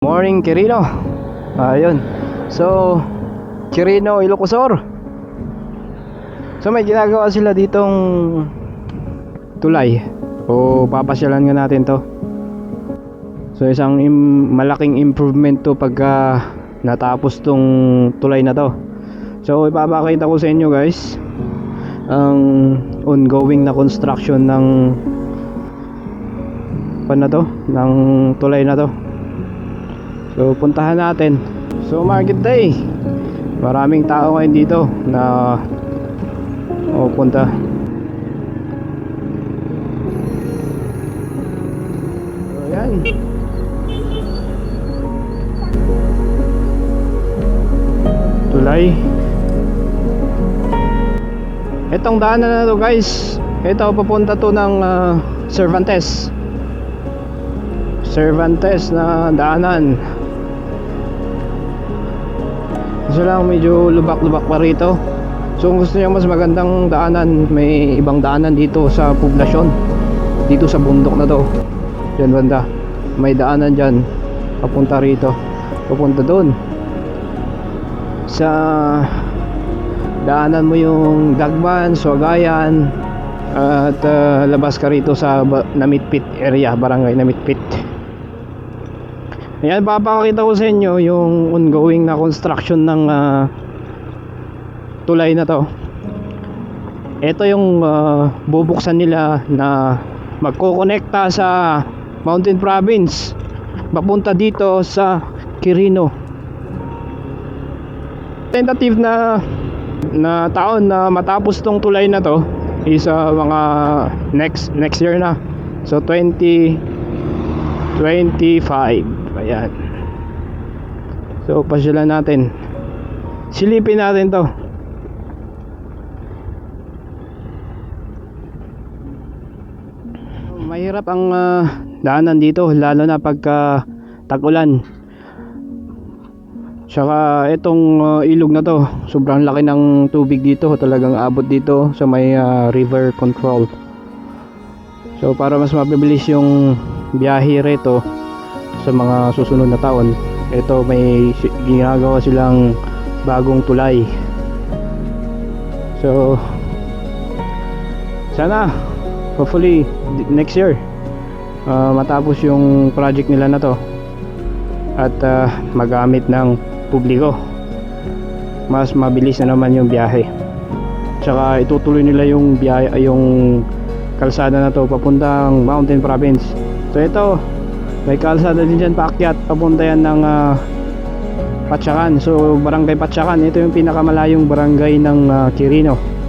Morning Quirino Ayun. So Quirino Ilocosor. So may ginagawa sila ditong Tulay. O papasyalan nga natin to. So isang im- malaking improvement to pagka natapos tong tulay na to. So ipapakita ko sa inyo guys Ang ongoing na construction ng Pan na to Ng tulay na to So puntahan natin. So market day Maraming tao ngayon dito na o punta So yan Tulay. Itong daanan na to guys. Ito papunta to ng ah, Cervantes. Cervantes na daanan Kasi lang medyo lubak-lubak pa rito. So kung gusto niyo mas magandang daanan May ibang daanan dito sa poblasyon. Dito sa bundok na to. Diyan banda. May daanan dyan Papunta rito. Papunta doon. Sa Daanan mo yung Dagban, Swagayan At ah, labas ka rito sa Namitpit area Barangay Namitpit Ayan, papakita ko sa inyo yung ongoing na construction ng ah, tulay na to. Ito yung ah, bubuksan nila na magkokonekta sa Mountain Province papunta dito sa Quirino. Tentative na na taon na matapos tong tulay na to is ah, mga next next year na. So 20 25 ayan. So pasyalan natin. Silipin natin to. Mahirap ang ah, daanan dito lalo na pagka tagulan. Tsaka itong ah, ilog na to sobrang laki ng tubig dito. Talagang abot dito sa may ah, river control. So para mas mabilis yung biyahe rito sa mga susunod na taon ito may ginagawa silang bagong tulay. So sana hopefully next year ah, matapos yung project nila na to at ah, magamit ng publiko. Mas mabilis na naman yung biyahe. Tsaka itutuloy nila yung biyahe yung kalsada na to papuntang Mountain Province. So ito may kalsada din dyan paakyat papunta yan ng ah, Patsakan. So barangay Patsakan ito yung pinakamalayong barangay ng ah, Quirino